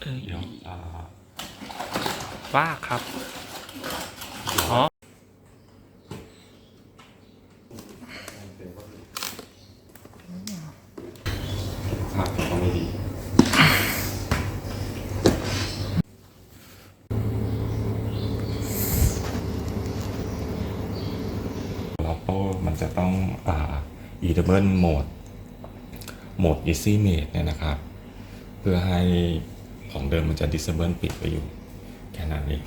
เอ้ยเดี๋ยวอ่าว่าครับ อ๋อ ภาพก็ไม่ดีแล้วก็มันจะต้องอ่า editable mode โหมด easy mode เนี่ยนะครับ เพื่อให้ ของเดิมมันจะ disable ปิดไปอยู่ แค่นั้นเอง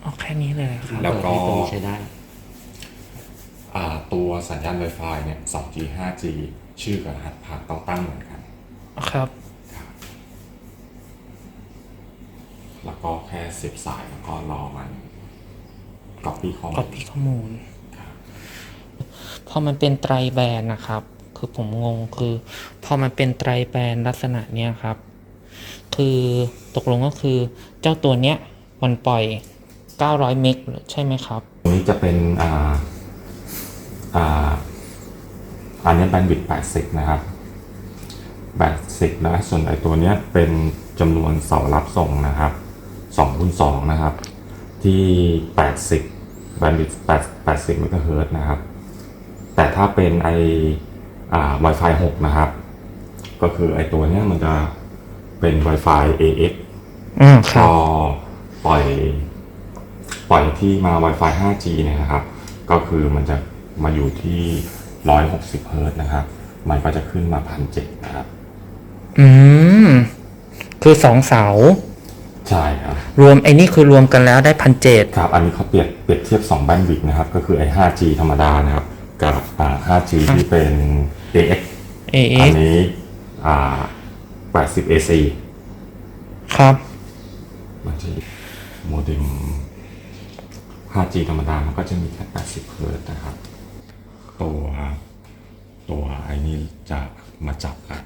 เอาแค่นี้เลยครับ แล้วก็ตัวนี้ใช้ได้ อ่าตัวสัญญาณ Wi-Fi เนี่ย 2G 5G ชื่อกับรหัสผ่านต้องตั้งเหมือนกัน ครับ แล้วก็แค่เสียบสายแล้วก็รอมัน copy ข้อมูก็ลพี่ข้อมูล ครับ พอมันเป็นไตรแบรนด์นะครับ คือผมงงคือ พอมันเป็นไตรแบรนด์ลักษณะเนี้ยครับ คือตกลงก็คือเจ้าตัวเนี้ยมันปล่อย 900 เมกใช่ไหมครับตัวนี้จะเป็นอ่าอ่าอันนี้แบนด์วิดต์80 นะครับ 80 นะ ส่วนไอตัวเนี้ยเป็นจำนวนเสารับส่งนะครับ2คูณ2นะครับ ที่ 80 แบนด์วิดต์80เมกะเฮิร์ตนะครับ แต่ถ้าเป็นไออ่า Wi-Fi 6 นะครับ ก็คือไอตัวเนี้ยมันจะ เป็น Wi-Fi AX อืมคพรับอปล่อย ปล่อยที่มา Wi-Fi 5G เนี่ยนะครับ ก็คือมันจะมาอยู่ที่ 160เฮิรตซ์นะครับ มันก็จะขึ้นมาพันเนะครับ อืม คือสองเสา ใช่ครับ รวมไอ้นี่คือรวมกันแล้วได้พันเจ็ดครับ อันนี้เขาเปรียบเปรียบเทียบ2แบนด์วิดต์นะครับ ก็คือไอ้ 5G ธรรมดานะครับ กับอ่า 5G ที่เป็น AX เออันนี้อ่า 80 AC ครับ มันจะโมเด็ม 5G ธรรมดา มันก็จะมีแค่80เฮิรตซ์นะครับ ตัวตัวไอ้นี่จะมาจับแล้ว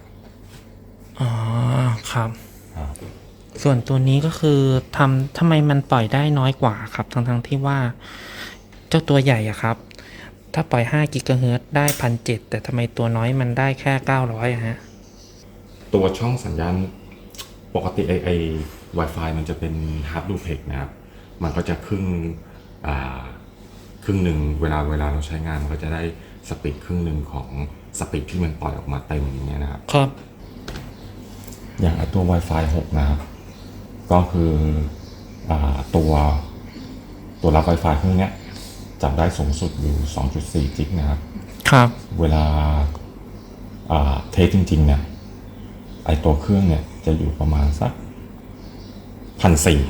อ๋อครับครับ ส่วนตัวนี้ก็คือทำทำไมมันปล่อยได้น้อยกว่าครับ ทั้งทั้งๆที่ว่า เจ้าตัวใหญ่อะครับ ถ้าปล่อย5กิกะเฮิรตซ์ได้พันเจ็ดแต่ทำไมตัวน้อยมันได้แค่900อะฮะ ตัวช่องสัญญาณปกติไอไอ Wi-Fi มันจะเป็นฮาร์ดดูเพกนะครับ มันก็จะครึ่งอ่าครึ่งหนึ่งเวลาเวลาเราใช้งานมันก็จะได้สปีดครึ่งหนึ่งของสปีดที่มันปล่อยออกมาเต็มอย่างเงี้ยนะครับ ครับ อย่างไอตัว Wi-Fi 6 นะครับ ก็คืออาตัวตัวรับ Wi-Fi เครื่องเนี้ยจับได้สูงสุดอยู่ 2.4 จิกนะครับ ครับ เวลาอ่าเทสจริงๆเนี่ย ไอตัวเครื่องเนี่ยจะอยู่ประมาณสักพันสี่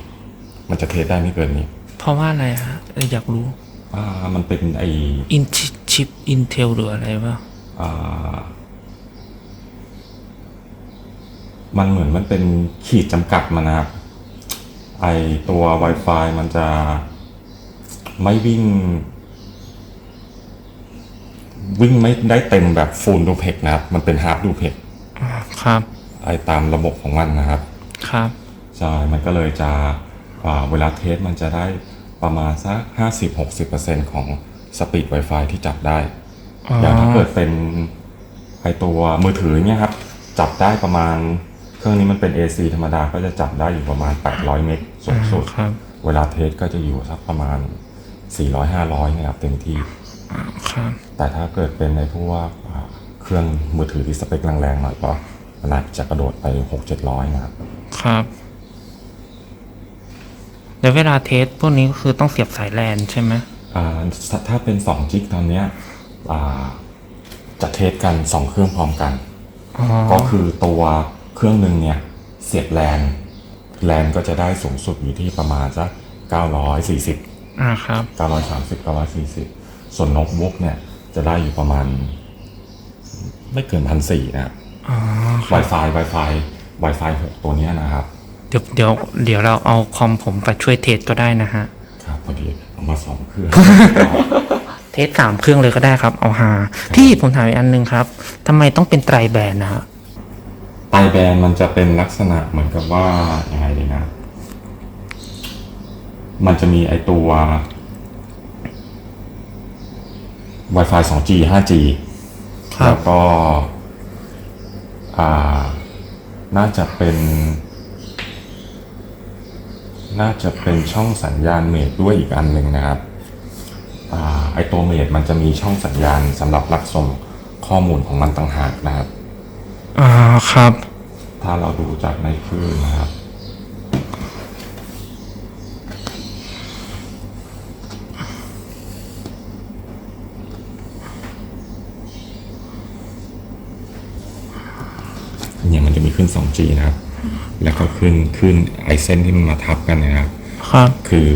มันจะเทสได้ไม่เกินนี้ เพราะว่าอะไรฮะเอออยากรู้อ่ามันเป็นไออินชิปอินเทลหรืออะไรวะอ่ามันเหมือนมันเป็นขีดจำกัดมันนะครับ ไอตัว Wi-Fi มันจะไม่วิ่ง วิ่งไม่ได้เต็มแบบฟูลดูเพกนะครับ มันเป็นฮาร์ดดูเพกอ่าครับ ไอตามระบบของมันนะครับ ครับ ใช่ มันก็เลยจะอ่าเวลาเทสมันจะได้ประมาณสัก 50-60%ของสปีด Wi-Fi ที่จับได้ อ๋ออย่างถ้าเกิดเป็นไอตัวมือถือเนี่ยครับจับได้ประมาณเครื่องนี้มันเป็น AC ธรรมดาก็จะจับได้อยู่ประมาณ 800 เมกสูงสุด ครับ เวลาเทสก็จะอยู่สักประมาณ 400-500นะครับเต็มที่ ครับ แต่ถ้าเกิดเป็นในพวกอ่าเครื่องมือถือที่สเปคแรงๆหน่อยก็ มันอาจจะกระโดดไป6-700นะครับ ครับ แล้วเวลาเทสพวกนี้ก็คือต้องเสียบสายแลนใช่ไหมอ่าถ้าถ้าเป็น2จิกตอนเนี้ยอ่าจะเทสกัน2เครื่องพร้อมกัน อ๋อก็คือตัวเครื่องหนึ่งเนี่ยเสียบแลนแลนก็จะได้สูงสุดอยู่ที่ประมาณสัก940อ่าครับ 930 940 ส่วนโน้ตบุ๊กเนี่ย จะได้อยู่ประมาณ ไม่เกินพันสี่นะครับ อ๋อ Wi-Fi Wi-Fi Wi-Fi 6ตัวเนี้ยนะครับ เดี๋ยวเดี๋ยวเดี๋ยวเราเอาคอมผมไปช่วยเทสก็ได้นะฮะ ครับพอดีเอามาสองเครื่อง เทสสามเครื่องเลยก็ได้ครับ เอาหา ที่ผมถามอีกอันหนึงครับทำไมต้องเป็นไตรแบรนด์นะฮะไตแบนมันจะเป็นลักษณะเหมือนกับว่ายังไงดีนะ มันจะมีไอตัว Wi-Fi 2G 5G ครับแล้วก็อ่า น่าจะเป็น น่าจะเป็นช่องสัญญาณเมดด้วยอีกอันหนึ่งนะครับอ่าไอตัวเมดมันจะมีช่องสัญญาณสำหรับรับส่งข้อมูลของมันต่างหากนะครับ อ่าครับ ถ้าเราดูจากในคลื่นนะครับ เนี่ยมันจะมี ขึ้น 2G นะครับ แล้วก็ขึ้นขึ้นไอเส้นที่มันมาทับกันนะครับ ครับ คือ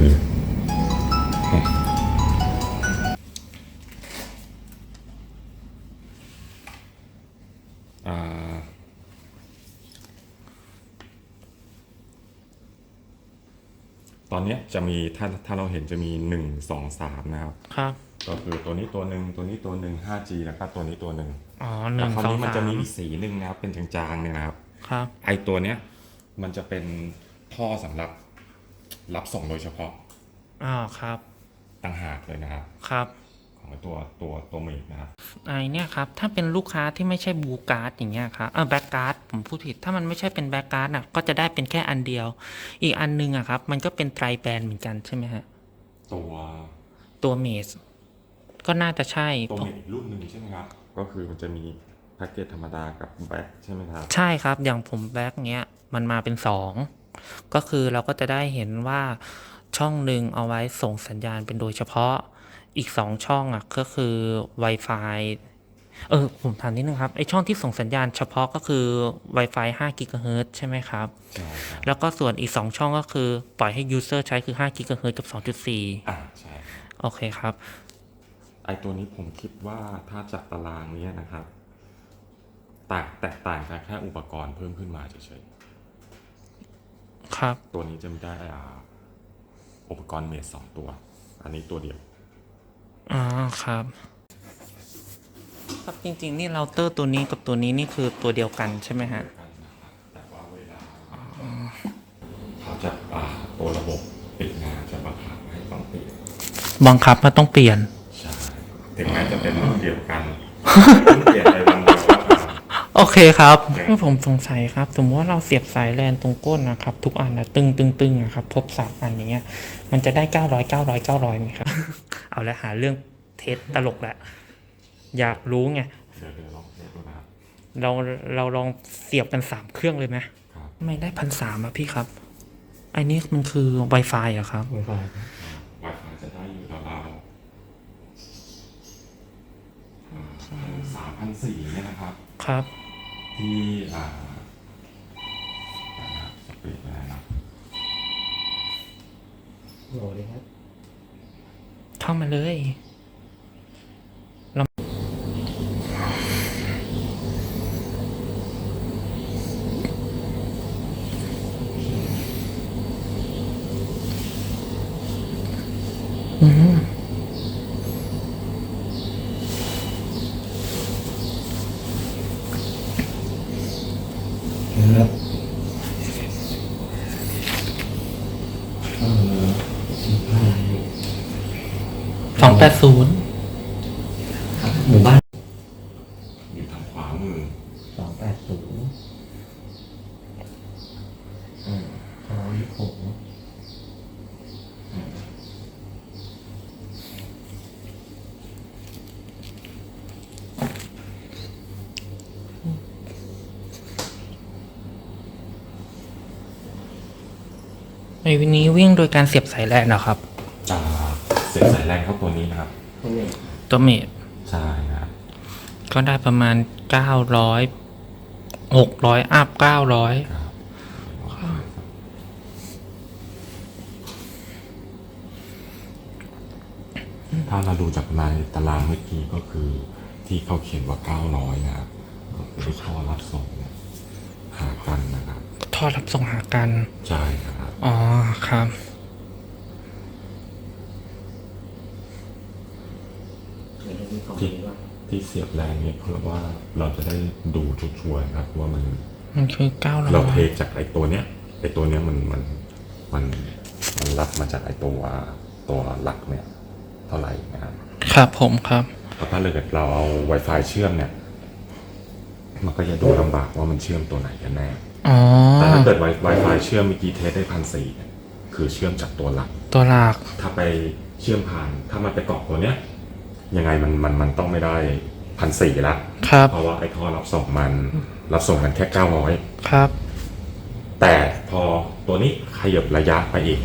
อ่าตอนเนี้ยจะมีถ้าถ้าเราเห็นจะมีหนึ่งสองสามนะครับ ครับ ก็คือตัวนี้ตัวหนึ่งตัวนี้ตัวหนึ่ง 5G แล้วก็ตัวนี้ตัวหนึ่งอ๋อหแต่นึ่งคราวสองนี้มันสาจะมมีอีกสีหนึ่งนะครับ เป็นจางๆเนี่ยนะครับ ครับไอตัวเนี้ยมันจะเป็นท่อสำหรับรับส่งโดยเฉพาะอ่าครับต่างหากเลยนะครับครับของไอ้ตัวตัวตัวเมดนะครับไอเนี่ยครับถ้าเป็นลูกค้าที่ไม่ใช่บูการ์ดอย่างเงี้ยครับเออแบ็กการ์ดผมพูดผิดถ้ามันไม่ใช่เป็นแบ็กการ์ดอะก็จะได้เป็นแค่อันเดียว อีกอันหนึงอะครับ มันก็เป็นไตรแบรนด์เหมือนกันใช่ไหมฮะตัวตัวเมสก็น่าจะใช่ตัวเมดอีกรุ่นหนึ่งใช่ไหมครับก็คือมันจะมี แพ็กเกจธรรมดากับแบ็คใช่ไหมครับ ใช่ครับอย่างผมแบ็กเนี้ยมันมาเป็นสองก็คือเราก็จะได้เห็นว่าช่องหนึ่งเอาไว้ส่งสัญญาณเป็นโดยเฉพาะอีกสองช่องอะก็คือ Wi-Fi เออผมถามนิดนึงครับไอช่องที่ส่งสัญญาณเฉพาะก็คือ Wi-Fi 5 GHz ใช่ไหมครับ ใช่ครับแล้วก็ส่วนอีก 2 ช่องก็คือปล่อยให้ user ใช้คือ5 GHz กับ 2.4 อ่าใช่ โอเคครับ ไอตัวนี้ผมคิดว่าถ้าจากตารางเนี้ยนะครับ แตกแตกต่างกันแค่อุปกรณ์เพิ่มขึ้นมาเฉยครับๆตัวนี้จะมีได้อ่าอุปกรณ์เมดสองตัว อันนี้ตัวเดียว อ๋อ ครับ ครับจริงๆ นี่เราเตอร์ตัวนี้กับตัวนี้นี่คือตัวเดียวกันใช่ไหมฮะกันนะครับแต่ว่าเวลาเขาจะอ่าตัวระบบปิดงานจะบังคับให้ต้องปิดบังคับมาต้องเปลี่ยน ใช่ ถึงแม้จะเป็นรุ่นเดียวกันรุ่นเปลี่ยน เคครับเมื่อผมสงสัยครับ สมมติว่าเราเสียบสายแลนตรงก้นนะครับ ทุกอันนะตึงตึงตึงนะครับครบสามอันอย่างเงี้ยมันจะได้เก้าร้อยเก้าร้อยเก้าร้อยไหมครับ เอาละหาเรื่องเทสตลกแหละอยากรู้ไงเดี๋ยวเดี๋ยวลองเทสดูนะครับเราเราลองเสียบกันสามเครื่องเลยไหมครับไม่ได้พันสามอะพี่ครับไอ้นี่มันคือ Wi-Fi อะครับ Wi-Fi Wi-Fi จะได้อยู่ราวๆสามพันสี่เนี่ยนะครับ ครับ ที่อ่าสปีดอะไรนะโหลดเลยครับ เข้ามาเลยอืม ครับเอ่อ สองแปดศูนย์ หมู่บ้าน อยู่ทางขวามือ สองแปดศูนย์อ่าร้อยหก ในวันนี้วิ่งโดยการเสียบสายแลนเหรอครับ อ่าเสียบสายแรงเข้าตัวนี้นะครับคนหนึ่งตัวเมดใช่ครับก็ได้ประมาณเก้าร้อยหกร้อยอัพเก้าร้อยครับถ้าเราดูจากในตารางเมื่อกี้ก็คือที่เขาเขียนว่า 900 นะครับก็คือท่อรับส่งเนี่ยหากันนะครับทอดรับส่งหากัน ใช่นะครับ อ๋อ ครับเดี๋ยวจะมีของที่นี้ว่าที่เสียบแรงเนี่ยเพราะว่าเราจะได้ดูชัวร์ๆครับว่ามัน มันคือเก้าร้อเราเทยจากไอตัวเนี้ยไอตัวเนี้ยมันมันมันมันรับมาจากไอตัวตัวหลักเนี่ย เท่าไหร่นะครับครับผมครับเพราะถ้าเราเกิดเราเอา Wi-Fi เชื่อมเนี่ย มันก็จะดูลำบากว่ามันเชื่อมตัวไหนกันแน่ อ๋อ แต่ถ้าเกิด Wi- Wi-Fi เชื่อมเมื่อกี้เทสได้พันสี่ยคคือเชื่อมจากตัวหลัก ตัวหลัก ถ้าไปเชื่อมผ่าน ถ้ามันไปเกาะตัวเนี้ย ยังไงมันมันมันต้องไม่ได้พันสี่ละครับ เพราะว่าไอ้ท่อรับส่งมันรับส่งกันแค่เก้าร้อย ครับ แต่พอตัวนี้ขยับระยะไปอีก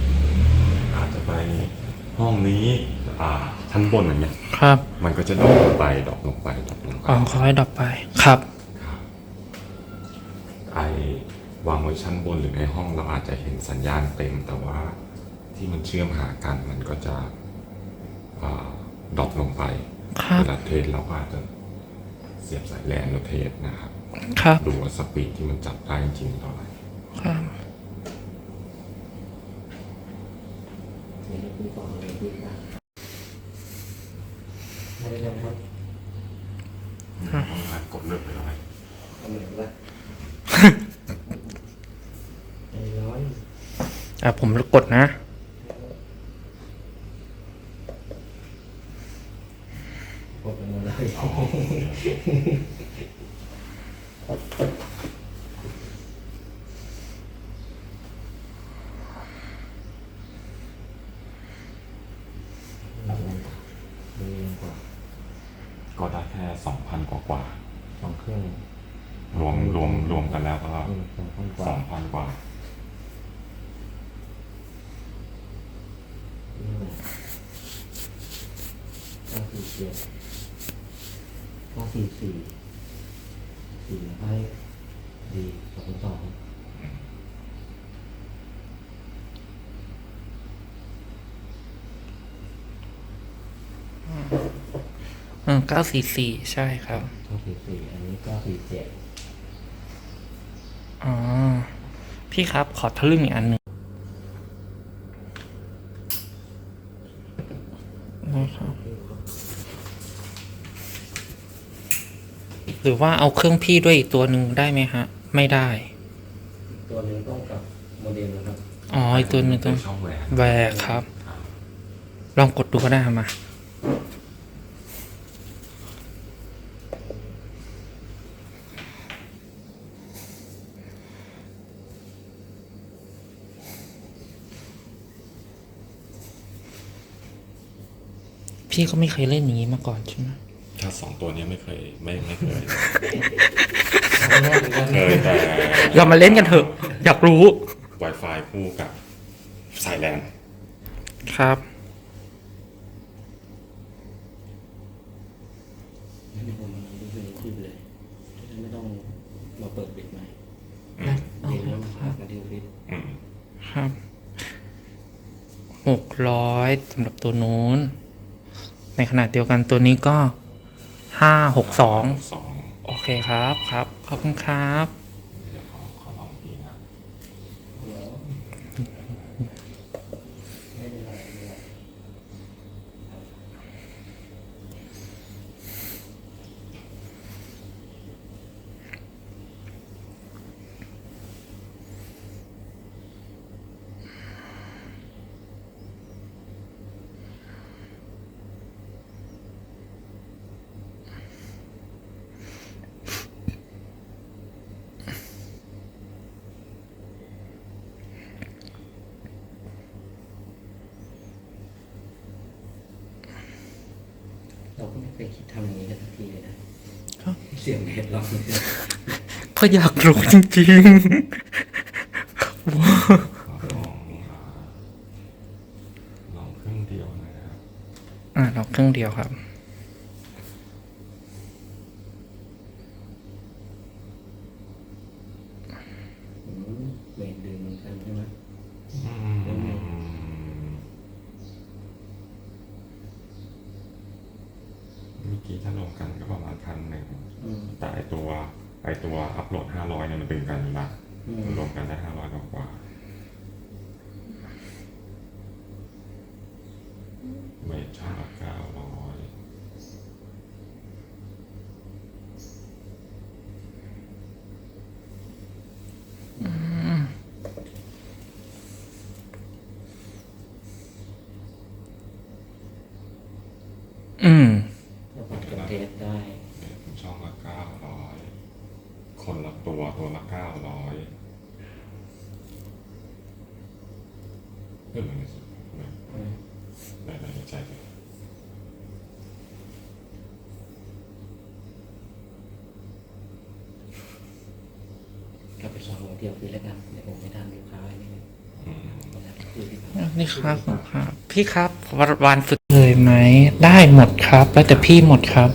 อาจจะไปห้องนี้ อ่าชั้นบนอย่างเงี้ย ครับ มันก็จะดรอปลงไปดรอปลงไปดรอปลงไปอ๋อคอยดับไป ครับ ไอ วางไว้ชั้นบนหรือในห้องเราอาจจะเห็นสัญญาณเต็ม แต่ว่าที่มันเชื่อมหากันมันก็จะดรอปลงไปครับเวลาเทสเราก็อาจจะเสียบสายแลนแล้วเทสนะครับครับดูว่าสปีดที่มันจับได้จริงๆเท่าไหร่ ครับ เดี๋ยวเราคุยต่อเลยคุยกันไม่ได้ยังครับ กดเลิกไปแล้วไหม เอาเหมือนว่าไอ้ร้อย อะผมกดนะกดไปหมดเลยเรียนกว่าก็ได้แค่สองพันกว่ากว่าสองเครื่องๆรวมรวมรวมกันแล้วก็อืมสองพันกว่า สองพันกว่า นี่แหละเก้าสี่เจ็ดเก้าสี่สี่ สี่ให้ดีสองสองอืมเก้าสี่สี่ใช่ครับ เก้าสี่สี่อันนี้เก้าสี่เจ็ด อ๋อ พี่ครับขอทะลึ่งอีกอันหนึ่งนะครับ หรือว่าเอาเครื่องพี่ด้วยอีกตัวหนึ่งได้ไหมฮะ ไม่ได้ ตัวหนึงต้องกับโมเดลนะครับ อ๋ออีกตัวหนึ่งต้องช่องแหวนแวร์ครับ ลองกดดูก็ได้ครับมา พี่ก็ไม่เคยเล่นอย่างนี้มาก่อนใช่ไหม ถ้าสองตัวนี้ไม่เคยไม่ไม่เคยครั้งแรกเหมือนกันเคยแต่เรามาเล่นกันเถอะ อยากรู้ Wi-Fi คู่กับสายแลนครับงั้นเดี๋ยวผมมาดูเพลงที่เลยไม่ต้องมาเปิดปิดใหม่อืมเดี๋ยวเราพากมาดูฟิตอืมครับหกร้อยสำหรับตัวนู้น ในขณะเดียวกันตัวนี้ก็ ห้าหกสองสองโอเคครับครับ ขอบคุณครับ เดี๋ยวขอขอลองอีกนะ ไม่เป็นไรไม่เป็นไร เราก็ไม่เค ยคิดทำอย่างนี้กันสักทีเลยนะครับเสียงเห็ดเราเนี่ยก็อยากรู้จริงขอลองอ่าลองเครื่องเดียวหนะครับๆอ่าเราเครื่องเดียวครับ อืมเวรดึงเหมือนกันใช่ไหม อืมเมื่อกี้ถ้ารวมกันก็ประมาณพันหนึ่ง อืม แต่ไอตัวไอตัวอัพโหลดห้าร้อยเนี่ยมันดึงกันอยู่ละอืมรวมกันได้ห้าร้อยกว่าเมทช่องละเก้าร้อย อืม ถ้าผมจะเทสได้ เมทช่องละเก้าร้อยคนละตัวตัวละเก้าร้อย เพิ่มอีกได้ได้ได้ใจเลย ก็ไปสอนหัว เดียวคือแล้วกันเดี๋ยวผมไปทำลูกค้าไว้นิดนึงนะครับคือที่นี่ครับครับ พี่ครับวันวันสุดเลยไหม ได้หมดครับ แล้วแต่พี่หมดครับ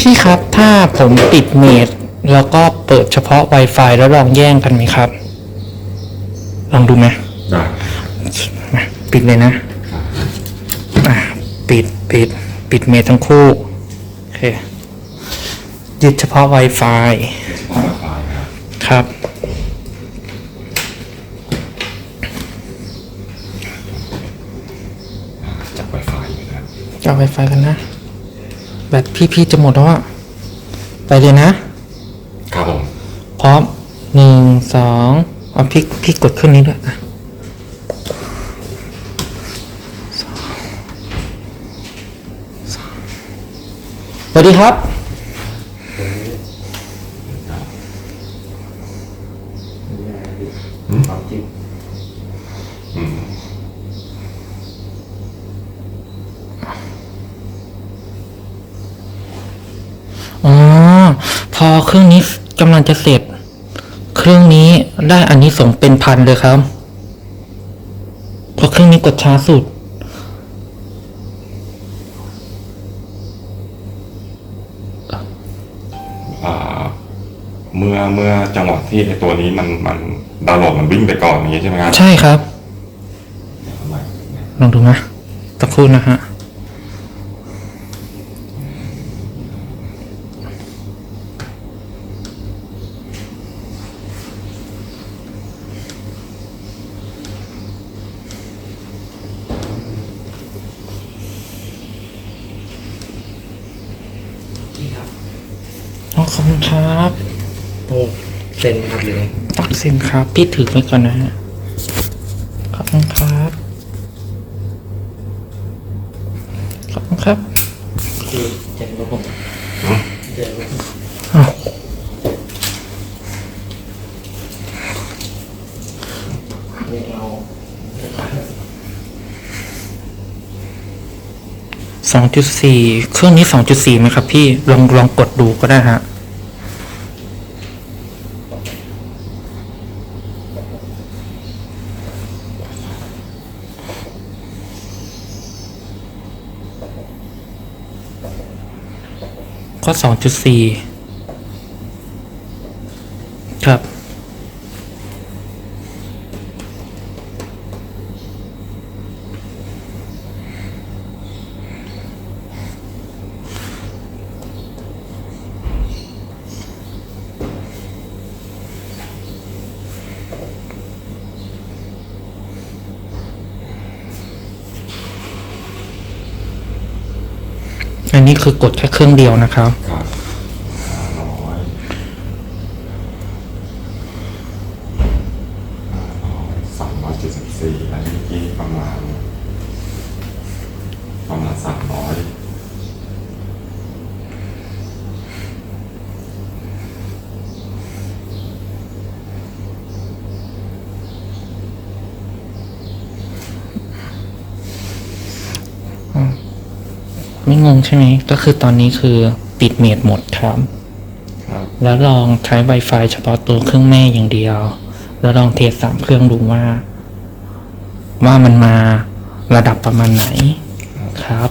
พี่ครับถ้าผมปิดเมดแล้วก็เปิดเฉพาะ Wi-Fi แล้วลองแย่งกันไหมครับ ลองดูไหมได้มาปิดเลยนะอะ ปิดปิด ปิดเมดทั้งคู่ โอเค ยึดเฉพาะ Wi-Fi ขอไฟล์นะครับครับ จับไวไฟอยู่นะครับจะเอา Wi-Fi กันนะ แบตพี่ๆจะหมดแล้วอะไปเลยนะ ครับผม พร้อมหนึ่งสองเอาพี่พี่กดเครื่องนี้ด้วยอะสองสามสวัส ดีครับ ความจริงอ๋อ พอเครื่องนี้กำลังจะเสร็จ เครื่องนี้ได้อันนี้สงเป็นพันเลยครับพราะเครื่องนี้กดช้าสุด อเมื่อจังหวะที่ไอตัวนี้มันมันดาวน์โหลดมันวิ่งไปก่อนอย่างนี้ใช่ไหมครับใช่ครับเดี๋ยวทำไมลองดูนะสักครู่นะฮะนี่ครับอ๋อขอบคุณครับโอ้ เซ็นครับหรือไงตักเซ็นครับ พี่ถือไว้ก่อนนะฮะขอบคุณครับ ขอบคุณครับคือเจ็นรถผมเจ็นรถผมอ้าวเรียกเราสองจุดสี่เครื่องนี้สองจุดสี่ไหมครับ พี่ลองลองกดดูก็ได้ฮะ ข้อ 2.4 คือกดแค่เครื่องเดียวนะครับ ครับห้าร้อยห้าร้อยสามร้อยเจ็ดสิบสี่อันนี้เมื่อกี้ประมาณ ประมาณสามร้อย ไม่งง ใช่ไหมก็คือตอนนี้คือปิดเมดหมดครับครับ แล้วลองใช้ Wi-Fi เฉพาะตัวเครื่องแม่อย่างเดียว แล้วลองเทสสามเครื่องดูว่า ว่ามันมาระดับประมาณไหนครับ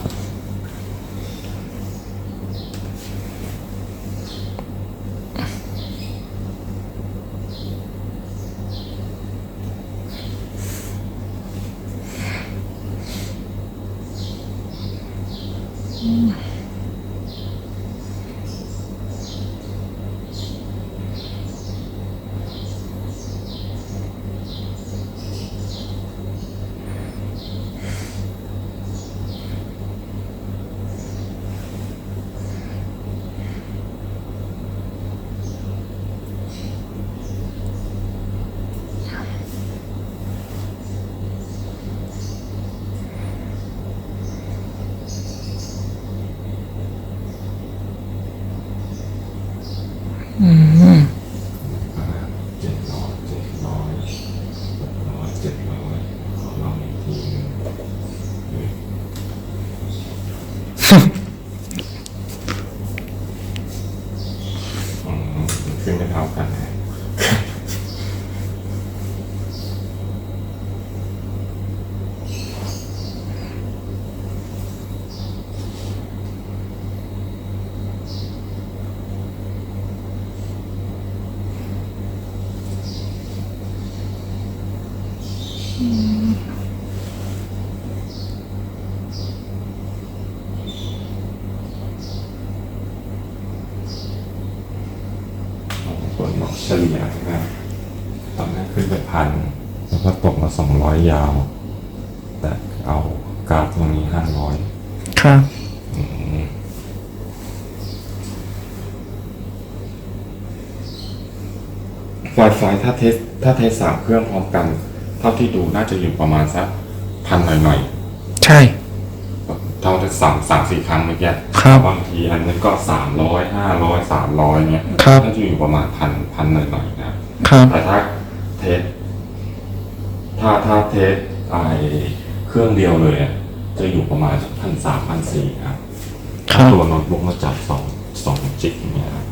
200 ยาว แต่เอากราฟตรงนี้ 500 ครับไวไฟถ้าเทสถ้าเทสสามเครื่องพร้อมกัน เท่าที่ดูน่าจะอยู่ประมาณสักพันหน่อยหน่อยใช่ เท่าที่สามสามสี่ครั้งเมื่อกี้ครับบางทีอันนั้นก็สามร้อยห้าร้อยสามร้อยเนี้ยน่าจะอยู่ประมาณพันพันหน่อยหน่อยนะครับแต่ถ้าเทส ถ้าถ้าเทสไอเครื่องเดียวเลยอะจะอยู่ประมาณพันสามพันสี่ครับ ครับ ตัวโน้ตบุ๊กมาจับสองสองจิกอย่างเงี้ยครับ